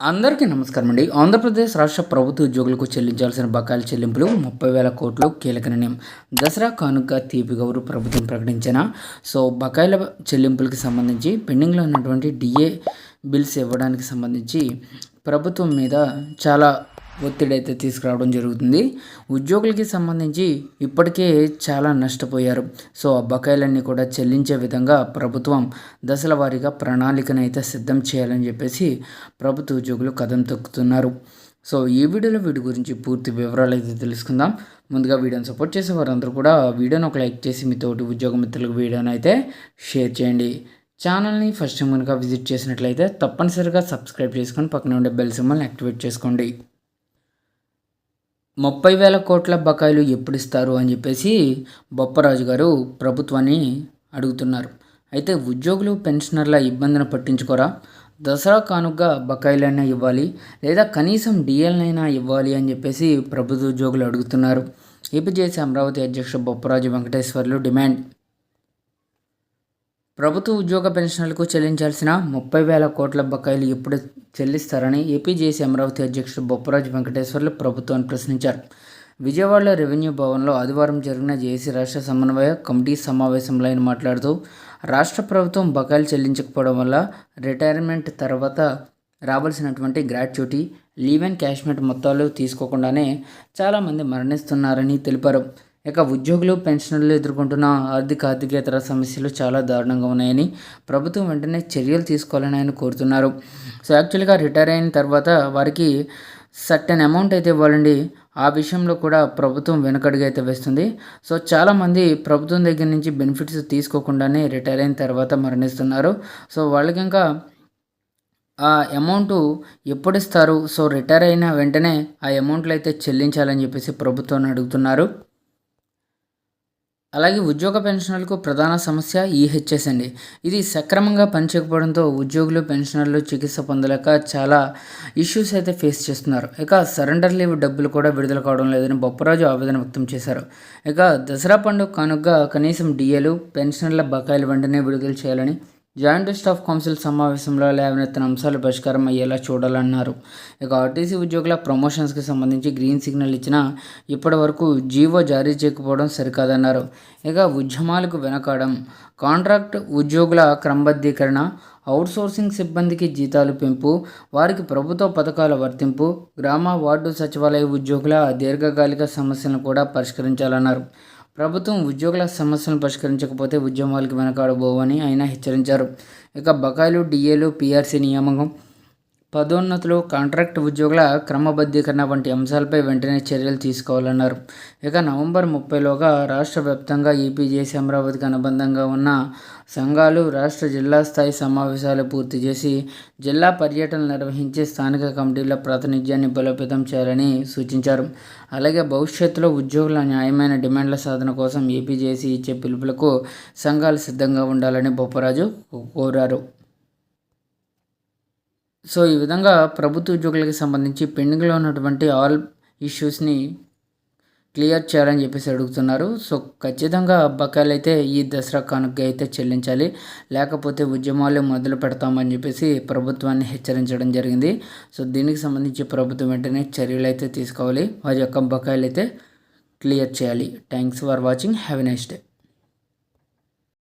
అందరికీ నమస్కారం అండి. ఆంధ్రప్రదేశ్ రాష్ట్ర ప్రభుత్వ ఉద్యోగులకు చెల్లించాల్సిన బకాయిల చెల్లింపులు ముప్పై వేల కోట్లు కీలక నిర్ణయం. దసరా కానుక తీపి గౌరు ప్రభుత్వం ప్రకటించిన సో బకాయిల చెల్లింపులకు సంబంధించి పెండింగ్లో ఉన్నటువంటి డిఏ బిల్స్ ఇవ్వడానికి సంబంధించి ప్రభుత్వం మీద చాలా ఒత్తిడి అయితే తీసుకురావడం జరుగుతుంది. ఉద్యోగులకి సంబంధించి ఇప్పటికే చాలా నష్టపోయారు. సో ఆ బకాయిలన్నీ కూడా చెల్లించే విధంగా ప్రభుత్వం దశల వారీగా ప్రణాళికను అయితే సిద్ధం చేయాలని చెప్పేసి ప్రభుత్వ ఉద్యోగులు కథం తొక్కుతున్నారు. సో ఈ వీడియోలో వీటి గురించి పూర్తి వివరాలు అయితే తెలుసుకుందాం. ముందుగా వీడియోని సపోర్ట్ చేసే వారందరూ కూడా వీడియోని ఒక లైక్ చేసి మీ తోటి ఉద్యోగ మిత్రులకు వీడియోని అయితే షేర్ చేయండి. ఛానల్ని ఫస్ట్ టైం కనుక విజిట్ చేసినట్లయితే తప్పనిసరిగా సబ్స్క్రైబ్ చేసుకొని పక్కన ఉండే బెల్ సింబల్ని యాక్టివేట్ చేసుకోండి. ముప్పై వేల కోట్ల బకాయిలు ఎప్పుడు ఇస్తారు అని చెప్పేసి బొప్పరాజు గారు ప్రభుత్వాన్ని అడుగుతున్నారు. అయితే ఉద్యోగులు పెన్షనర్ల ఇబ్బందిని పట్టించుకోరా? దసరా కానుగ్గా బకాయిలైనా ఇవ్వాలి లేదా కనీసం డిఎల్నైనా ఇవ్వాలి అని చెప్పేసి ప్రభుత్వ ఉద్యోగులు అడుగుతున్నారు. ఏపీజేసీ అమరావతి అధ్యక్షుడు బొప్పరాజు వెంకటేశ్వర్లు డిమాండ్ ప్రభుత్వ ఉద్యోగ పెన్షన్లకు చెల్లించాల్సిన ముప్పై వేల కోట్ల బకాయిలు ఎప్పుడు చెల్లిస్తారని ఏపీజేసీ అమరావతి అధ్యక్షుడు బొప్పరాజు వెంకటేశ్వర్లు ప్రభుత్వాన్ని ప్రశ్నించారు. విజయవాడలో రెవెన్యూ భవన్లో ఆదివారం జరిగిన జేసీ రాష్ట్ర సమన్వయ కమిటీ సమావేశంలో ఆయన మాట్లాడుతూ రాష్ట్ర ప్రభుత్వం బకాయిలు చెల్లించకపోవడం వల్ల రిటైర్మెంట్ తర్వాత రావాల్సినటువంటి గ్రాట్యుటీ లీవ్ అండ్ క్యాష్మెంట్ మొత్తాలు తీసుకోకుండానే చాలామంది మరణిస్తున్నారని తెలిపారు. ఇక ఉద్యోగులు పెన్షనర్లు ఎదుర్కొంటున్న ఆర్థిక ఆర్థికేతర సమస్యలు చాలా దారుణంగా ఉన్నాయని ప్రభుత్వం వెంటనే చర్యలు తీసుకోవాలని ఆయన కోరుతున్నారు. సో యాక్చువల్గా రిటైర్ అయిన తర్వాత వారికి సర్టెన్ అమౌంట్ అయితే ఇవ్వాలండి. ఆ విషయంలో కూడా ప్రభుత్వం వెనకడుగు అయితే వేస్తుంది. సో చాలామంది ప్రభుత్వం దగ్గర నుంచి బెనిఫిట్స్ తీసుకోకుండానే రిటైర్ అయిన తర్వాత మరణిస్తున్నారు. సో వాళ్ళకి ఇంకా ఆ అమౌంట్ ఎప్పుడు ఇస్తారు? సో రిటైర్ అయిన వెంటనే ఆ అమౌంట్లు అయితే చెల్లించాలని చెప్పేసి ప్రభుత్వాన్ని అడుగుతున్నారు. అలాగే ఉద్యోగ పెన్షనర్లకు ప్రధాన సమస్య ఈహెచ్ఎస్ అండి. ఇది సక్రమంగా పనిచేయకపోవడంతో ఉద్యోగులు పెన్షనర్లు చికిత్స పొందలేక చాలా ఇష్యూస్ అయితే ఫేస్ చేస్తున్నారు. ఇక సరెండర్ లీవ్ డబ్బులు కూడా విడుదల కావడం లేదని బొప్పరాజు ఆవేదన వ్యక్తం చేశారు. ఇక దసరా పండుగ కానుక కనీసం డిఏలు పెన్షనర్ల బకాయిలు వెంటనే విడుదల చేయాలని జాయింట్ స్టాఫ్ కౌన్సిల్ సమావేశంలో లేవనెత్తిన అంశాలు పరిష్కారం అయ్యేలా చూడాలన్నారు. ఇక ఆర్టీసీ ఉద్యోగుల ప్రమోషన్స్కి సంబంధించి గ్రీన్ సిగ్నల్ ఇచ్చిన ఇప్పటి వరకు జీవో జారీ చేయకపోవడం సరికాదన్నారు. ఇక ఉద్యమాలకు వెనకాడం. కాంట్రాక్ట్ ఉద్యోగుల క్రమబద్ధీకరణ అవుట్సోర్సింగ్ సిబ్బందికి జీతాలు పెంపు వారికి ప్రభుత్వ పథకాల వర్తింపు గ్రామ వార్డు సచివాలయ ఉద్యోగుల దీర్ఘకాలిక సమస్యలను కూడా పరిష్కరించాలన్నారు. ప్రభుత్వం ఉద్యోగుల సమస్యలను పరిష్కరించకపోతే ఉద్యమాలకు వెనకాడబోవని ఆయన హెచ్చరించారు. ఇక బకాయిలు డిఏలు పీఆర్సీ నియామకం పదోన్నతులు కాంట్రాక్ట్ ఉద్యోగుల క్రమబద్ధీకరణ వంటి అంశాలపై వెంటనే చర్యలు తీసుకోవాలన్నారు. ఇక నవంబర్ ముప్పైలోగా రాష్ట్ర వ్యాప్తంగా ఈపీజేసీ అమరావతికి అనుబంధంగా ఉన్న సంఘాలు రాష్ట్ర జిల్లా స్థాయి సమావేశాలు పూర్తి చేసి జిల్లా పర్యటనలు నిర్వహించి స్థానిక కమిటీల ప్రాతినిధ్యాన్ని బలోపేతం చేయాలని సూచించారు. అలాగే భవిష్యత్తులో ఉద్యోగుల న్యాయమైన డిమాండ్ల సాధన కోసం ఏపీజేసీ ఇచ్చే పిలుపులకు సంఘాలు సిద్ధంగా ఉండాలని బొప్పరాజు కోరారు. సో ఈ విధంగా ప్రభుత్వ ఉద్యోగులకు సంబంధించి పెండింగ్లో ఉన్నటువంటి ఆల్ ఇష్యూస్ని క్లియర్ చేయాలని చెప్పేసి అడుగుతున్నారు. సో ఖచ్చితంగా బకాయిలు అయితే ఈ దసరా కానుక అయితే చెల్లించాలి. లేకపోతే ఉద్యమాలు మొదలు పెడతామని చెప్పేసి ప్రభుత్వాన్ని హెచ్చరించడం జరిగింది. సో దీనికి సంబంధించి ప్రభుత్వం వెంటనే చర్యలు అయితే తీసుకోవాలి. వారి యొక్క బకాయిలు అయితే క్లియర్ చేయాలి. Thanks for watching. Have a nice day.